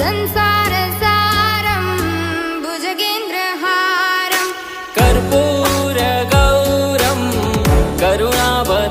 संसारसारं भुजगेन्द्रहारं कर्पूरगौरं करु